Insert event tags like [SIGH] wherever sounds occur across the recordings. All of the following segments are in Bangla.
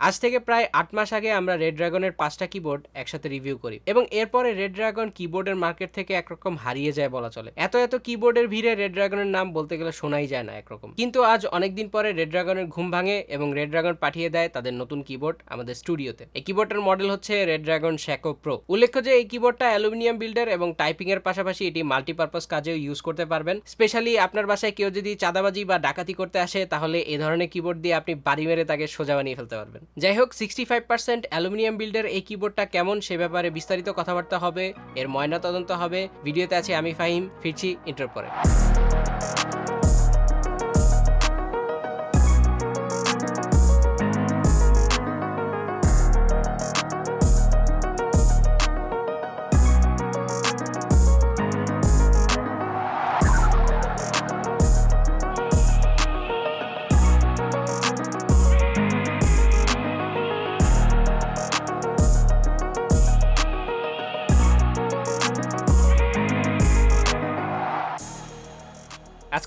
আজ থেকে প্রায় আট মাস আগে আমরা রেড ড্রাগনের পাঁচটা কিবোর্ড একসাথে রিভিউ করি এবং এরপরে রেড ড্রাগন কিবোর্ডের মার্কেট থেকে একরকম হারিয়ে যায় বলা চলে। এত এত কিবোর্ডের ভিড়ে রেড ড্রাগনের নাম বলতে গেলে শোনাই যায় না একরকম। কিন্তু আজ অনেকদিন পরে রেড ড্রাগনের ঘুম ভাঙে এবং রেড ড্রাগন পাঠিয়ে দেয় তাদের নতুন কিবোর্ড আমাদের স্টুডিওতে এই কিবোর্ডের মডেল হচ্ছে রেড ড্রাগন শ্যাকো প্রো উল্লেখ্য যে এই কিবোর্ডটা অ্যালুমিনিয়াম বিল্ডার এবং টাইপিং এর পাশাপাশি এটি মাল্টিপারপাস কাজেও ইউজ করতে পারবেন। স্পেশালি আপনার বাসায় কেউ যদি চাঁদাবাজি বা ডাকাতি করতে আসে, তাহলে এ ধরনের কিবোর্ড দিয়ে আপনি বাড়ি মেরে তাকে সোজা বানিয়ে ফেলতে পারবেন। যাই হোক সিক্সটি ফাইভ পার্সেন্ট অ্যালুমিনিয়াম বিল্ডের এই কিবোর্ডটা কেমন সে ব্যাপারে বিস্তারিত কথাবার্তা হবে, এর ময়না তদন্ত হবে, ভিডিওতে আছে আমি ফাহিম, ফিরছি ইন্টার পরে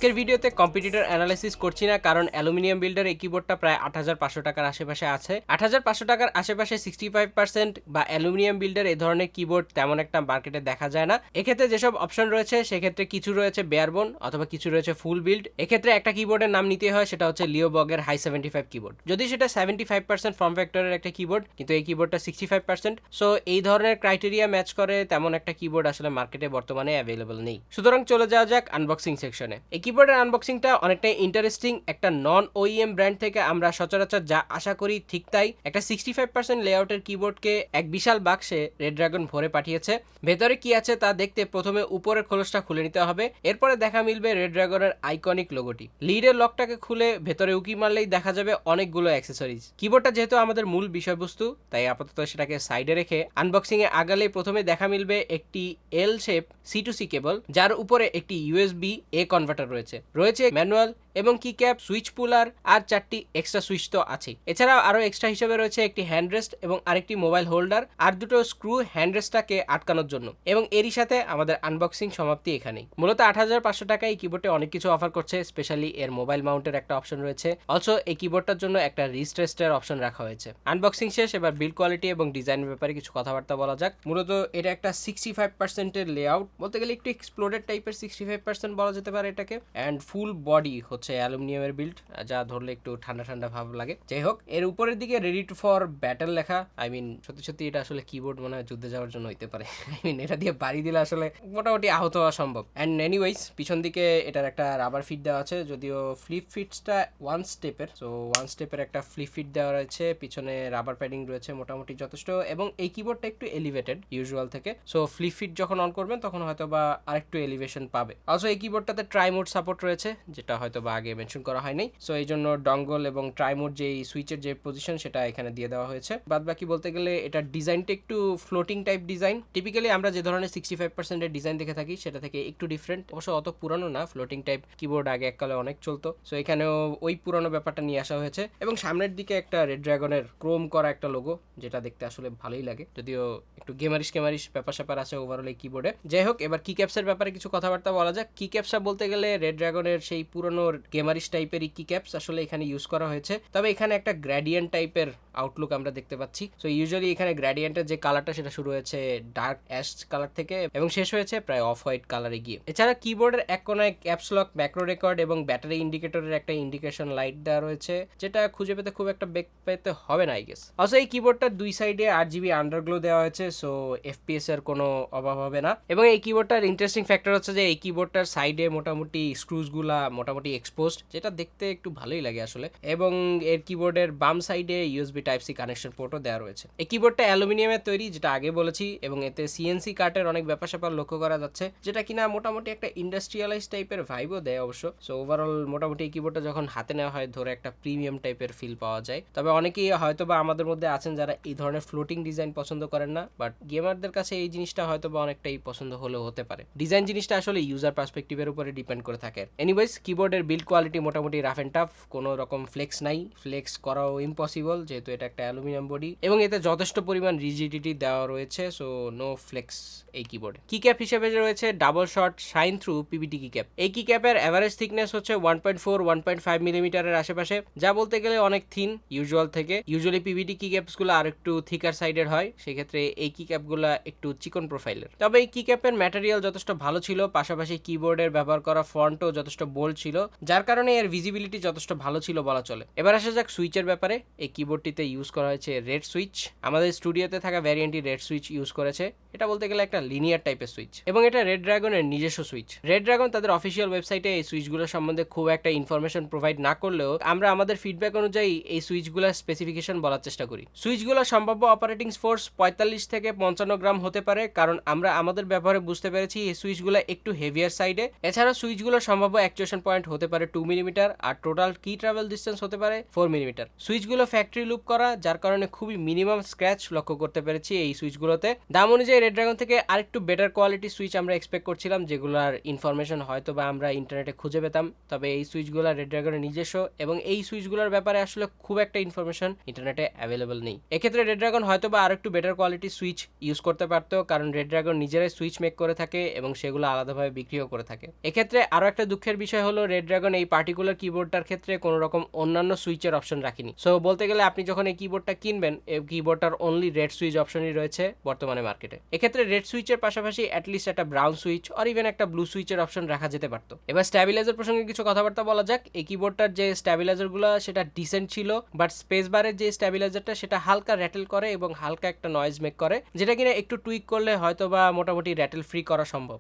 আজকের ভিডিওতে কম্পিটিটর অ্যানালাইসিস করছি না, কারণ অ্যালুমিনিয়াম বিল্ডার এই কিবোর্ডটা প্রায় আট হাজার পাঁচশো টাকার আশেপাশে আছে। আট হাজার পাঁচশো টাকার আশেপাশে সিক্সটি ফাইভ পার্সেন্ট বা অ্যালুমিনিয়াম বিল্ডার এই ধরনের কিবোর্ড তেমন একটা মার্কেটে দেখা যায় না। এক্ষেত্রে যেসব অপশন রয়েছে, সেক্ষেত্রে কিছু রয়েছে বেয়ারবোন অথবা কিছু রয়েছে ফুল বিল্ড এক্ষেত্রে একটা কিবোর্ডের নাম নিতে হয়, সেটা হচ্ছে লিও বগের হাই সেভেন্টি ফাইভ কিবোর্ড যদি সেটা সেভেন্টি ফাইভ পার্সেন্ট ফর্ম ফ্যাক্টরের একটা কিবোর্ড কিন্তু এই কিবোর্ডটা সিক্সটি ফাইভ পার্সেন্ট সো এই ধরনের ক্রাইটেরিয়া ম্যাচ করে তেমন একটা কিবোর্ড আসলে মার্কেটে বর্তমানে অ্যাভেলেবল নেই। সুতরাং চলে যাওয়া যাক আনবক্সিং সেকশনে এই কিবোর্ডের আনবক্সিংটা অনেকটাই ইন্টারেস্টিং একটা নন ওইএম ব্র্যান্ড থেকে আমরা সচরাচর যা আশা করি ঠিক তাই। একটা সিক্সটি ফাইভ পার্সেন্ট লেআউটের কিবোর্ডকে এক বিশাল বাক্সে রেড ড্রাগন ভরে পাঠিয়েছে। ভেতরে কি আছে তা দেখতে প্রথমে উপরের খোলসটা খুলে নিতে হবে। এরপরে দেখা মিলবে রেড ড্রাগনের আইকনিক লোগোটি লিডের লকটাকে খুলে ভেতরে উকি মারলেই দেখা যাবে অনেকগুলো অ্যাক্সেসরিজ কিবোর্ডটা যেহেতু আমাদের মূল বিষয়বস্তু, তাই আপাতত সেটাকে সাইডে রেখে আনবক্সিং এ আগালে প্রথমে দেখা মিলবে একটি L shape C to C cable যার উপরে একটি ইউএসবি এ কনভার্টার রয়েছে। রয়েছে। রয়েছে ম্যানুয়াল এবং কি ক্যাপ সুইচ পুলার আর চারটি এক্সট্রা সুইচ তো আছেই। এছাড়াও আরও এক্সট্রা হিসেবে রয়েছে একটি হ্যান্ডরেস্ট এবং আরেকটি মোবাইল হোল্ডার আর দুটো স্ক্রু হ্যান্ডরেস্টটাকে আটকানোর জন্য। এবং এরই সাথে আমাদের আনবক্সিং সমাপ্তি এখানেই। মূলত আট হাজার পাঁচশো টাকায় এই কিবোর্ডে অনেক কিছু অফার করছে স্পেশালি এর মোবাইল মাউন্টের একটা অপশন রয়েছে। অলসো এই কিবোর্ডটার জন্য একটা রিস্ট্রেস্টের অপশন রাখা হয়েছে। আনবক্সিং শেষ, এবার বিল্ড কোয়ালিটি এবং ডিজাইনের ব্যাপারে কিছু কথাবার্তা বলা যাক। মূলত এটা একটা সিক্সটি ফাইভ পার্সেন্টের লেআউট বলতে গেলে একটু এক্সপ্লোডেড টাইপের সিক্সটি ফাইভ পার্সেন্ট বলা যেতে পারে এটাকে। অ্যান্ড ফুল বডি হচ্ছে অ্যালুমিনিয়ামের বিল্ড যা ধরলে একটু ঠান্ডা ঠান্ডা ভাব লাগে। যাই হোক, এর উপরের দিকে রেডি টু ফর ব্যাটেল লেখা। আই মিন সত্যি সত্যি এটা আসলে কিবোর্ড মনে হয় যুদ্ধে যাওয়ার জন্য হইতে পারে। [LAUGHS] আই মিন এটা দিয়ে বাড়ি দিলে আসলে মোটামুটি আহত হওয়া সম্ভব। অ্যান্ড এনিওয়াইজ পিছন দিকে এটার একটা রাবার ফিট দেওয়া আছে, যদিও ফ্লিপ ফিটসটা ওয়ান স্টেপের সো ওয়ান স্টেপের একটা ফ্লিপ ফিট দেওয়া রয়েছে, পিছনে রাবার প্যাডিং রয়েছে মোটামুটি যথেষ্ট। এবং এই কিবোর্ডটা একটু এলিভেটেড ইউজুয়াল থেকে। সো ফ্লিপ ফিট যখন অন করবেন, তখন হয়তো বা আরেকটু এলিভেশন পাবে। অলসো এই কিবোর্ডটাতে ট্রাইমোড সাপোর্ট রয়েছে, যেটা হয়তো বা আগে মেনশন করা হয়নি। সো এই জন্য ডঙ্গল এবং ট্রাইমোড যে সুইচের যে পজিশন সেটা এখানে দিয়ে দেওয়া হয়েছে। বাদ বাকি বলতে গেলে এটার ডিজাইনটা একটু ফ্লোটিং টাইপ ডিজাইন টিপিক্যালি আমরা যে ধরনের সিক্সটি ফাইভ পার্সেন্টের ডিজাইন দেখে থাকি, সেটা থেকে একটু ডিফারেন্ট অবশ্য অত পুরানো না ফ্লোটিং টাইপ কিবোর্ড আগে এককালে অনেক চলতো। সো এখানেও ওই পুরানো ব্যাপারটা নিয়ে আসা হয়েছে। এবং সামনের দিকে একটা রেড ড্রাগনের ক্রোম করা একটা লোগো যেটা দেখতে আসলে ভালোই লাগে। যদিও একটু গেমারিশ কেমারিশ ব্যাপার স্যাপার আছে ওভারঅল এই কিবোর্ডে যাই হোক, এবার কি ক্যাপসের ব্যাপারে কিছু কথাবার্তা বলা যাক। কি ক্যাপসা বলতে গেলে রেড ড্রাগনের সেই পুরনো গেমারিশ টাইপের ইকি ক্যাপস আসলে এখানে ইউজ করা হয়েছে। তবে এখানে একটা গ্র্যাডিয়েন্ট টাইপের আউটলুক আমরা দেখতে পাচ্ছি। সো ইউজুয়ালি এখানে গ্র্যাডিয়েন্টের যে কালারটা সেটা শুরু হয়েছে ডার্ক অ্যাশ কালার থেকে এবং শেষ হয়েছে প্রায় অফ হোয়াইট কালারে গিয়ে। এছাড়া কিবোর্ডের এক কোনায় ক্যাপস লক ম্যাক্রো রেকর্ড এবং ব্যাটারি ইন্ডিকেটরের একটা ইন্ডিকেশন লাইট দেওয়া রয়েছে, যেটা খুঁজে পেতে খুব একটা বেগ পেতে হবে না আই গেস অলসো এই কিবোর্ডটার দুই সাইডে আট জিবি আন্ডারগ্লো দেওয়া হয়েছে সো এফপিএস এর কোনো অভাব হবে না। এবং এই কিবোর্ডটার ইন্টারেস্টিং ফ্যাক্টর হচ্ছে যে, এই কিবোর্ডটার সাইডে মোটামুটি স্ক্রুজগুলা মোটামুটি এক্সপোজড যেটা দেখতে একটু ভালোই লাগে আসলে। এবং এর কিবোর্ডের বাম সাইডে ইউএসবি টাইপ সি কানেকশন পোর্টও দেওয়া রয়েছে। এই কিবোর্ডটা অ্যালুমিনিয়ামের তৈরি, যেটা আগে বলেছি, এবং এতে সিএনসি কার্টের অনেক ব্যাপার স্যাপার লক্ষ্য করা যাচ্ছে, যেটা কিনা মোটামুটি একটা ইন্ডাস্ট্রিয়ালাইজ টাইপের ভাইবও দেয় অবশ্য। সো ওভারঅল মোটামুটি এই কিবোর্ডটা যখন হাতে নেওয়া হয়, ধরে একটা প্রিমিয়াম টাইপের ফিল পাওয়া যায়। তবে অনেকেই হয়তো বা আমাদের মধ্যে আছেন যারা এই ধরনের ফ্লোটিং ডিজাইন পছন্দ করেন না বাট গেমারদের কাছে এই জিনিসটা হয়তো বা অনেকটাই পছন্দ হলেও হতে পারে। ডিজাইন জিনিসটা আসলে ইউজার পার্সপেক্টিভের উপরে ডিপেন্ড করে থাকে। এনিওয়েজ কিবোর্ডের বিল্ড কোয়ালিটি মোটামুটি রাফ অ্যান্ড টাফ কোনো রকম ফ্লেক্স নাই। ফ্লেক্স করাও ইম্পসিবল যেহেতু এটা একটা অ্যালুমিনিয়াম বডি এবং এতে যথেষ্ট পরিমাণ রিজিডিটি দেওয়া রয়েছে সো নো ফ্লেক্স এই কিবোর্ডে কি ক্যাপ হিসেবে রয়েছে double shot shine through PBT key cap এই কি ক্যাপের অ্যাভারেজ থিকনেস হচ্ছে one point four one point five মিলিমিটারের আশেপাশে, যা বলতে গেলে অনেক থিন ইউজুয়াল থেকে। ইউজুয়ালি পিবিটি কি ক্যাপসগুলো আর একটু থিকার সাইডের হয়, সেক্ষেত্রে এই কি ক্যাপগুলো একটু চিকন প্রোফাইলের তবে এই কি ক্যাপের ম্যাটেরিয়াল যথেষ্ট ভালো ছিল, পাশাপাশি কিবোর্ডের ব্যবহার করা ফন্টও যথেষ্ট বোল্ড ছিল, যার কারণে এর ভিজিবিলিটি যথেষ্ট ভালো ছিল বলা চলে। এবার আসা যাক সুইচের ব্যাপারে। এই কিবোর্ডটিতে ইউজ করা হয়েছে রেড সুইচ আমাদের স্টুডিওতে থাকা ভ্যারিয়েন্টটি রেড সুইচ ইউজ করেছে। এটা বলতে গেলে একটা লিনিয়ার টাইপের সুইচ এবং এটা রেড ড্রাগনের নিজস্ব সুইচ রেড ড্রাগন তাদের অফিসিয়াল ওয়েবসাইটে এই সুইচগুলোর সম্বন্ধে খুব একটা ইনফরমেশন প্রোভাইড না করলেও আমরা আমাদের ফিডব্যাক অনুযায়ী এই সুইচগুলোর স্পেসিফিকেশন বলার চেষ্টা করি। সুইচগুলোর সম্ভাব্য অপারেটিং ফোর্স পঁয়তাল্লিশ থেকে পঞ্চান্ন গ্রাম হতে পারে কারণ আমরা আমাদের ব্যবহারে বুঝতে পেরেছি এই সুইচগুলো একটু হেভিয়ার সাইডে এছাড়া সুইচগুলোর সম্ভাব্য অ্যাকচুয়েশন পয়েন্ট হতে পারে টু মিলিমিটার আর টোটাল কি ট্রাভেল ডিস্টেন্স হতে পারে ফোর মিলিমিটার সুইচগুলো ফ্যাক্টরি লুপ করা, যার কারণে খুবই মিনিমাম স্ক্র্যাচ লক্ষ্য করতে পেরেছি এই সুইচগুলোতে দাম অনুযায়ী রেড ড্রাগন থেকে আরেকটু বেটার কোয়ালিটি সুইচ আমরা এক্সপেক্ট করছিলাম, যেগুলোর ইনফরমেশন হয়তো বা আমরা ইন্টারনেটে খুঁজে পেতাম। তবে এই সুইচগুলো রেড ড্রাগনের নিজস্ব এবং এই সুইচগুলোর ব্যাপারে আসলে খুব একটা ইনফরমেশন ইন্টারনেটে অ্যাভেলেবল নেই। এক্ষেত্রে রেড ড্রাগন হয়তো বা আরেকটু বেটার কোয়ালিটি সুইচ ইউজ করতে পারতো, কারণ রেড ড্রাগন নিজেরাই সুইচ মেক করে থাকে এবং সেগুলো আলাদাভাবে বিক্রিও করে থাকে। এক্ষেত্রে আরও একটা দুঃখের বিষয় হলো রেড ড্রাগন এই পার্টিকুলার কিবোর্ডটার ক্ষেত্রে কোনো রকম অন্যান্য সুইচের অপশন রাখিনি। সো বলতে গেলে আপনি যখন এই কিবোর্ডটা কিনবেন, এই কিবোর্ডটার অনলি রেড সুইচ অপশনই রয়েছে বর্তমানে মার্কেটে এক্ষেত্রে রেড সুইচের পাশাপাশি অ্যাটলিস্ট একটা ব্রাউন সুইচ আর ইভেন একটা ব্লু সুইচের অপশন রাখা যেতে পারতো। এবার স্ট্যাবিলাইজার প্রসঙ্গে কিছু কথাবার্তা বলা যাক। এই কিবোর্ডটার যে স্ট্যাবিলাইজারগুলো সেটা ডিসেন্ট ছিল বাট স্পেস বারের যে স্ট্যাবিলাইজারটা সেটা হালকা র্যাটেল করে এবং হালকা একটা নয়েজ মেক করে, যেটা কিনা একটু টুইক করলে হয়তো বা মোটামুটি র্যাটেল ফ্রি করা সম্ভব।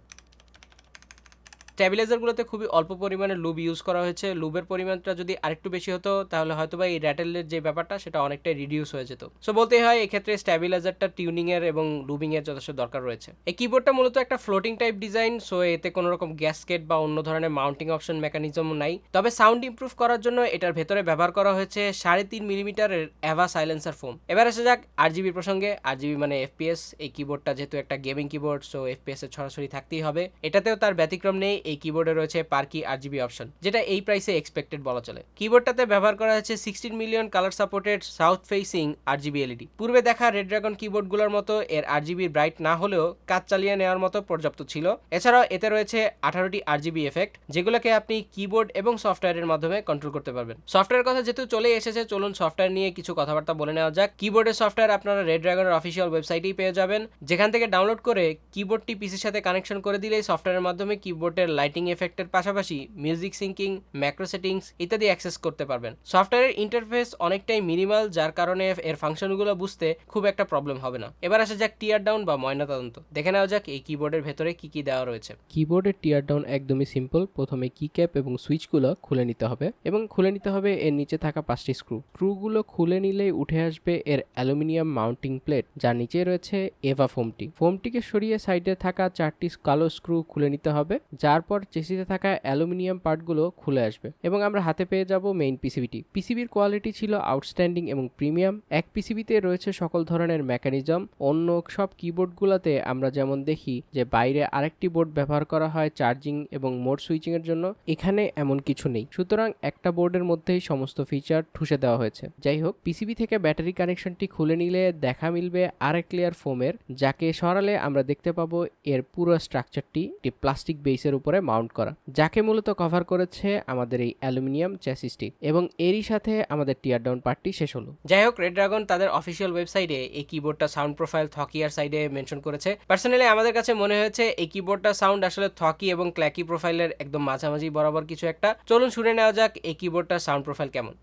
স্ট্যাবিলাইজারগুলোতে খুবই অল্প পরিমাণে লুব ইউজ করা হয়েছে। লুবের পরিমাণটা যদি আরেকটু বেশি হতো, তাহলে হয়তো বা এই র্যাটেলের যে ব্যাপারটা, সেটা অনেকটাই রিডিউস হয়ে যেত। সো বলতে হয়, এক্ষেত্রে স্ট্যাবিলাইজারটা টিউনিং এর এবং লুবিং এর যথেষ্ট দরকার রয়েছে। এই কিবোর্ডটা মূলত একটা ফ্লোটিং টাইপ ডিজাইন সো এতে কোনো রকম গ্যাসকেট বা অন্য ধরনের মাউন্টিং অপশন মেকানিজম নাই। তবে সাউন্ড ইমপ্রুভ করার জন্য এটার ভেতরে ব্যবহার করা হয়েছে সাড়ে তিন মিলিমিটারের অ্যাভা সাইলেন্সার ফোম এবার আসা যাক আর জিবি প্রসঙ্গে। আর জিবি মানে এফপিএস এই কিবোর্ডটা যেহেতু একটা গেমিং কিবোর্ড সো এফপিএস এর ছড়াছড়ি থাকতেই হবে। এটাতেও তার ব্যতিক্রম নেই। এই কিবোর্ডে রয়েছে পার্কি আরজিবি অপশন যেটা এই প্রাইসে এক্সপেক্টেড বলা চলে। কিবোর্ডটাতে ব্যবহার করা হয়েছে sixteen million colour supported south facing RGB LED পূর্বে দেখা রেড ড্রাগন কিবোর্ডগুলোর মতো এর আরজিবি ব্রাইট না হলেও কাজ চালিয়ে নেওয়ার মতো পর্যাপ্ত ছিল। এছাড়াও এতে রয়েছে আঠারোটি আরজিবি এফেক্ট যেগুলোকে আপনি কিবোর্ড এবং সফটওয়্যারের মাধ্যমে কন্ট্রোল করতে পারবেন। সফটওয়্যার কথা যেহেতু চলে এসেছে, চলুন সফটওয়্যার নিয়ে কিছু কথাবার্তা বলে নেওয়া যাক। কিবোর্ডের সফটওয়্যার আপনারা রেড ড্রাগনের অফিসিয়াল ওয়েবসাইটেই পেয়ে যাবেন। যেখান থেকে ডাউনলোড করে কিবোর্ডটি পিসির সাথে কানেকশন করে দিলেই সফটওয়্যারের মাধ্যমে কিবোর্ডের লাইটিং এফেক্টের পাশাপাশি মিউজিক সিঙ্কিং ম্যাক্রো সেটিংস ইত্যাদি অ্যাক্সেস করতে পারবেন। সফটওয়্যারের ইন্টারফেস অনেকটাই মিনিমাল যার কারণে এর ফাংশনগুলো বুঝতে খুব একটা প্রবলেম হবে না। এবার আসা যাক টিয়ার ডাউন বা ময়নাতদন্ত দেখে নেওয়া যাক এই কিবোর্ডের ভেতরে কি কি দেওয়া রয়েছে। কিবোর্ডের টিয়ার ডাউন একদমই সিম্পল প্রথমে কি ক্যাপ এবং সুইচগুলো খুলে নিতে হবে এবং খুলে নিতে হবে এর নিচে থাকা পাঁচটি স্ক্রু স্ক্রুগুলো খুলে নিলেই উঠে আসবে এর অ্যালুমিনিয়াম মাউন্টিং প্লেট যার নিচে রয়েছে এভা ফোমটি ফোমটিকে সরিয়ে সাইডে থাকা চারটি কালো স্ক্রু খুলে নিতে হবে, যার পর চেসিতে থাকা অ্যালুমিনিয়াম পার্টগুলো খুলে আসবে। এবং আমরা হাতে পেয়ে যাব মেইন পিসিবিটি পিসিবির কোয়ালিটি ছিল আউটস্ট্যান্ডিং এবং প্রিমিয়াম এক পিসিবিতে রয়েছে সকল ধরনের মেকানিজম অন্য সব কিবোর্ডগুলোতে আমরা যেমন দেখি যে বাইরে আরেকটি বোর্ড ব্যবহার করা হয় চার্জিং এবং মোড সুইচিং এর জন্য। এখানে এমন কিছু নেই। সুতরাং একটা বোর্ডের মধ্যেই সমস্ত ফিচার ঠুসে দেওয়া হয়েছে। যাই হোক পিসিবি থেকে ব্যাটারি কানেকশনটি খুলে নিলে দেখা মিলবে আরেক লেয়ার ফোমের যাকে সরালে আমরা দেখতে পাবো এর পুরো স্ট্রাকচারটি একটি প্লাস্টিক বেসের উপরে মাউন্ট করা, যাকে মূলত কভার করেছে আমাদের এই অ্যালুমিনিয়াম চ্যাসিসটি এবং এরই সাথে আমাদের টিয়ার ডাউন পার্টটি শেষ হলো। যাই হোক রেড ড্রাগন তাদের অফিসিয়াল ওয়েবসাইটে এই কিবোর্ডটা সাউন্ড প্রোফাইল থকিয়ার সাইডে মেনশন করেছে। পার্সোনালি আমাদের কাছে মনে হয়েছে এই কিবোর্ডটা সাউন্ড আসলে থকি এবং ক্ল্যাকি প্রোফাইলের একদম মাঝামাঝি বরাবর কিছু একটা। চলুন শুনে নেওয়া যাক এই কিবোর্ডটার সাউন্ড প্রোফাইল কেমন।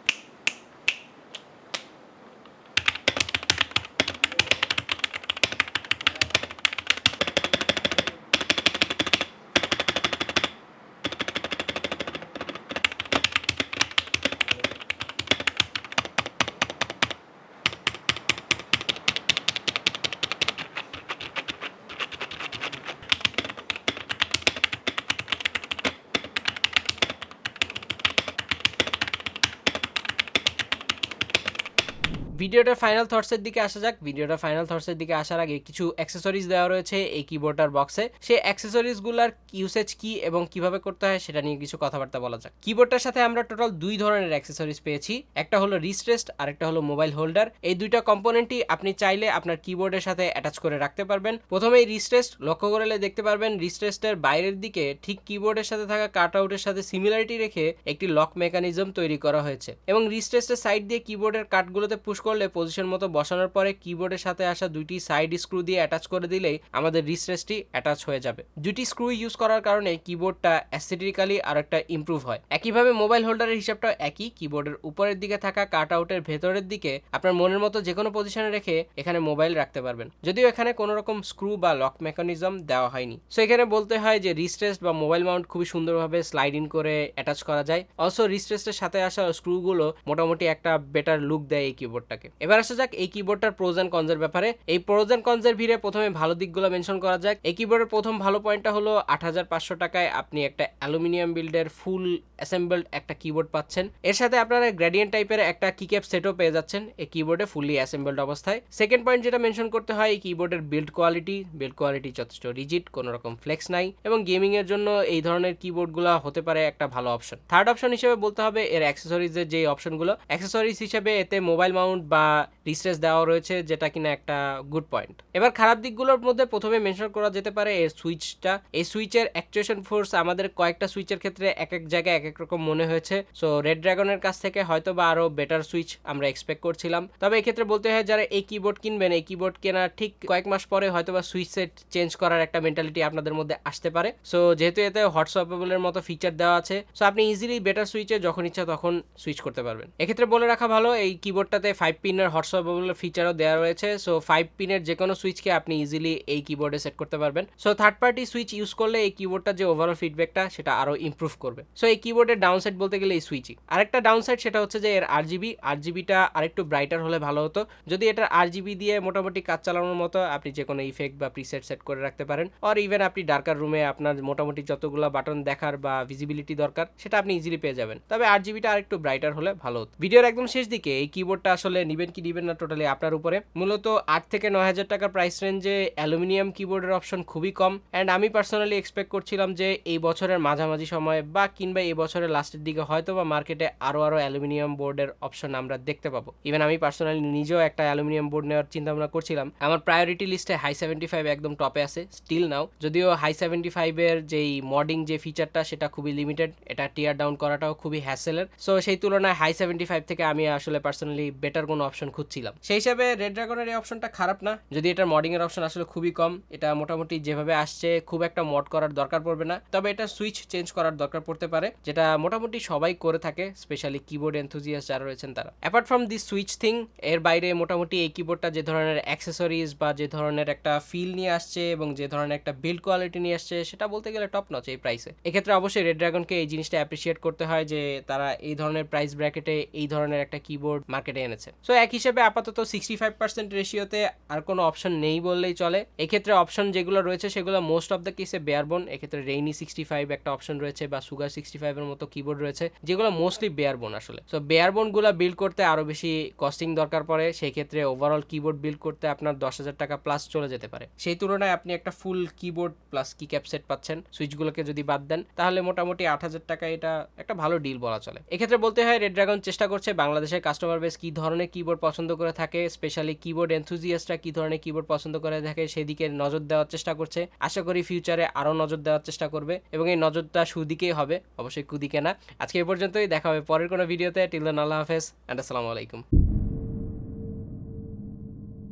ভিডিওটার ফাইনাল থটসের দিকে আসা যাক। ভিডিওটার ফাইনাল থটসের দিকে আসার আগে কিছু অ্যাক্সেসরিজ দেওয়া রয়েছে এই কিবোর্ডটার বক্সে সেই অ্যাক্সেসরিজগুলোর ইউসেজ কি এবং কীভাবে করতে হয় সেটা নিয়ে কিছু কথাবার্তা বলা যাক। কিবোর্ডটার সাথে আমরা টোটাল দুই ধরনের অ্যাক্সেসরিজ পেয়েছি। একটা হলো রিস্ট্রেস্ট আর একটা হলো মোবাইল হোল্ডার এই দুইটা কম্পোনেন্টই আপনি চাইলে আপনার কিবোর্ডের সাথে অ্যাটাচ করে রাখতে পারবেন। প্রথমেই রিস্ট্রেস্ট লক্ষ্য করলে দেখতে পারবেন রিস্ট্রেস্টের বাইরের দিকে ঠিক কিবোর্ডের সাথে থাকা কাট আউটের সাথে সিমিলারিটি রেখে একটি লক মেকানিজম তৈরি করা হয়েছে। এবং রিস্ট্রেস্টের সাইড দিয়ে কিবোর্ডের কাটগুলোতে পুশ করলে পজিশন মতো বসানোর পরে কিবোর্ডের সাথে আসা দুইটি সাইড স্ক্রু দিয়ে অ্যাটাচ করে দিলেই আমাদের রিস্ট্রেসটি অ্যাটাচ হয়ে যাবে। দুইটি স্ক্রু ইউজ করার কারণে কিবোর্ডটা অ্যাস্থেটিক্যালি আর একটা ইমপ্রুভ হয়। একইভাবে মোবাইল হোল্ডারের হিসাবটাও একই কিবোর্ডের উপরের দিকে থাকা কাট আউটের ভেতরের দিকে আপনার মনের মতো যে কোনো পজিশনে রেখে এখানে মোবাইল রাখতে পারবেন। যদিও এখানে কোনো রকম স্ক্রু বা লক মেকানিজম দেওয়া হয়নি। সো এখানে বলতে হয় যে রিস্ট্রেস্ট বা মোবাইল মাউন্ট খুবই সুন্দরভাবে স্লাইড ইন করে অ্যাটাচ করা যায়। অলসো রিস্ট্রেস্টের সাথে আসা স্ক্রুগুলো মোটামুটি একটা বেটার লুক দেয় এই কিবোর্ডটাকে এবার আসা যাক এই কিবোর্ডটার প্রোজ অ্যান্ড কনজের ব্যাপারে। এই প্রোজ অ্যান্ড কনজের ভিড়ে প্রথমে ভালো দিকগুলো মেনশন করা যাক। এই কিবোর্ডের প্রথম ভালো পয়েন্টটা হলো আট হাজার পাঁচশো টাকায় আপনি একটা অ্যালুমিনিয়াম বিল্ডের ফুল অ্যাসেম্বলড একটা কিবোর্ড পাচ্ছেন। এর সাথে আপনারা গ্রেডিয়েন্ট টাইপের একটা কিক্যাপ সেটও পেয়ে যাচ্ছেন এই কিবোর্ডে ফুললি অ্যাসেম্বলড অবস্থায়। সেকেন্ড পয়েন্ট যেটা মেনশন করতে হয়, এই কিবোর্ডের বিল্ড কোয়ালিটি বিল্ড কোয়ালিটি যথেষ্ট রিজিট কোনো রকম ফ্লেক্স নাই এবং গেমিং এর জন্য এই ধরনের কিবোর্ডগুলো হতে পারে একটা ভালো অপশন থার্ড অপশন হিসেবে বলতে হবে এর অ্যাক্সেসরিজের যে অপশনগুলো অ্যাক্সেসরিজ হিসেবে এতে মোবাইল মাউন্ট বা রিস্ট্রেস দেওয়া রয়েছে, যেটা কিনা একটা গুড পয়েন্ট এবার খারাপ দিকগুলোর মধ্যে প্রথমে মেনশন করা যেতে পারে এর সুইচটা এই সুইচের অ্যাকচুয়েশন ফোর্স আমাদের কয়েকটা সুইচের ক্ষেত্রে এক এক জায়গায় এক এক রকম মনে হয়েছে। সো রেড ড্রাগনের কাছ থেকে হয়তো বা আরও বেটার সুইচ আমরা এক্সপেক্ট করছিলাম। তবে এক্ষেত্রে বলতে হয়, যারা এই কিবোর্ড কিনবেন, এই কিবোর্ড কেনার ঠিক কয়েক মাস পরে হয়তো বা সুইচ সেট চেঞ্জ করার একটা মেন্টালিটি আপনাদের মধ্যে আসতে পারে। সো যেহেতু এতে হোয়াটসঅ্যাপেবলের মতো ফিচার দেওয়া আছে সো আপনি ইজিলি বেটার সুইচে যখন ইচ্ছা তখন সুইচ করতে পারবেন। এক্ষেত্রে বলে রাখা ভালো, এই কিবোর্ডটাতে ফাইভ পিনের হোয়াটসঅ্যাপেবলের ফিচারও দেওয়া রয়েছে। সো ফাইভ পিনের যে কোনো সুইচকে আপনি ইজিলি এই কিবোর্ডে সেট করতে পারবেন। So third party switch use করলে এই কিবোর্ডটার যে ওভারঅল ফিডব্যাকটা সেটা আরও ইমপ্রুভ করবে। সো এই কিবোর্ডের ডাউন সাইড বলতে গেলে এই সুইচই আরেকটা ডাউন সাইড সেটা হচ্ছে যে এর আর জিবি আর জিবিটা আরেকটু ব্রাইটার হলে ভালো হতো। যদি এটা আর জিবি দিয়ে মোটামুটি কাজ চালানোর মতো, আপনি যে কোনো ইফেক্ট বা প্রিসেট সেট করে রাখতে পারেন। আর ইভেন আপনি ডার্কার রুমে আপনার মোটামুটি যতগুলো বাটন দেখার বা ভিজিবিলিটি দরকার, সেটা আপনি ইজিলি পেয়ে যাবেন। তবে আর জিবিটা আরেকটু ব্রাইটার হলে ভালো হতো। ভিডিওর একদম শেষ দিকে এই কিবোর্ডটা আসলে নিবেন কি নিবেন না টোটালি আপনার উপরে। মূলত আট থেকে নয় হাজার টাকার প্রাইস রেঞ্জে অ্যালুমিনিয়াম কিবোর্ডের অপশন খুবই কম। অ্যান্ড আমি পার্সোনালি এক্সপেক্ট করছিলাম যে এই বছরের মাঝামাঝি সময় বা কিংবা এই বছরের লাস্টের দিকে হয়তো বা মার্কেটে আরও আরও অ্যালুমিনিয়াম বোর্ডের অপশন আমরা দেখতে পাবো। ইভেন আমি পার্সোনালি নিজেও একটা অ্যালুমিনিয়াম বোর্ড নেওয়ার চিন্তা ভাবনা করছিলাম। আমার প্রায়োরিটি লিস্টে হাই সেভেন্টি ফাইভ একদম টপে আছে স্টিল নাও যদিও হাই সেভেন্টি ফাইভের যেই মডিং যে ফিচারটা সেটা খুবই লিমিটেড এটা টিয়ার ডাউন করাটাও খুবই হ্যাসেলের সো সেই তুলনায় হাই সেভেন্টি ফাইভ থেকে আমি আসলে পার্সোনালি বেটার কোনো অপশন খুঁজছিলাম। সেই হিসাবে রেড ড্রাগনের এই অপশনটা খারাপ না। যদি এটার মডিং এর অপশন আসলে খুবই কম, এটা মোটামুটি যেভাবে আসছে, খুব একটা মড করার দরকার পড়বে না। তবে এটা সুইচ চেঞ্জ করার দরকার পড়তে পারে, যেটা মোটামুটি সবাই করে থাকে স্পেশালি কিবোর্ড এনথুজিয়াস যারা রয়েছেন তারা। Apart from this switch thing এর বাইরে মোটামুটি এই কিবোর্ডটা যে ধরনের অ্যাক্সেসরিজ বা যে ধরনের একটা ফিল নিয়ে আসছে এবং যে ধরনের একটা বিল্ড কোয়ালিটি নিয়ে আসছে, সেটা বলতে গেলে টপ নচ এই প্রাইসে এক্ষেত্রে অবশ্যই রেড ড্রাগনকে এই জিনিসটা অ্যাপ্রিসিয়েট করতে হয় যে তারা এই ধরনের প্রাইস ব্র্যাকেটে এই ধরনের একটা কিবোর্ড মার্কেটে এনেছে। সো এক হিসেবে আপাতত সিক্সটি ফাইভ পার্সেন্ট রেশিওতে আর কোনো অপশন নেই বললেই চলে। এক্ষেত্রে অপশন যেগুলো রয়েছে, সেগুলো মোস্ট অফ দ্য কেসে বেয়ারবোন এক্ষেত্রে রেইনি সিক্সটি ফাইভ একটা অপশন রয়েছে বা সুগার সিক্সটি ফাইভের মতো কিবোর্ড রয়েছে, যেগুলো মোস্টলি বেয়ারবোন আসলে। সো বেয়ারবোনগুলো বিল্ড করতে আরও বেশি কস্টিং দরকার পড়ে সেই ক্ষেত্রে ওভারঅল কিবোর্ড বিল্ড করতে আপনার দশ হাজার টাকা প্লাস চলে যেতে পারে। সেই তুলনায় আপনি একটা ফুল কিবোর্ড প্লাস কি ক্যাপসেট পাচ্ছেন সুইচগুলোকে যদি বাদ দেন, তাহলে মোটামুটি আট হাজার টাকা এটা একটা ভালো ডিল বলা চলে। এক্ষেত্রে বলতে হয় রেড ড্রাগন চেষ্টা করছে, বাংলাদেশের কাস্টমার বেস কি ধরনের কিবোর্ড পছন্দ করে থাকে স্পেশালি কিবোর্ড এনথুজিয়াস্টরা কি ধরনের কিবোর্ড পছন্দ করে থাকে সেদিকে নজর দেওয়ার চেষ্টা করছে। আশা করি ফিউচারে আরও নজর দেওয়ার চেষ্টা করবে এবং এই নজরটা সুদিকেই হবে, অবশ্যই কুদিকে না। আজকে এ পর্যন্তই, দেখা হবে পরের কোনো ভিডিওতে টিল আল্লাহ হাফেজ অ্যান্ড আসসালামু আলাইকুম।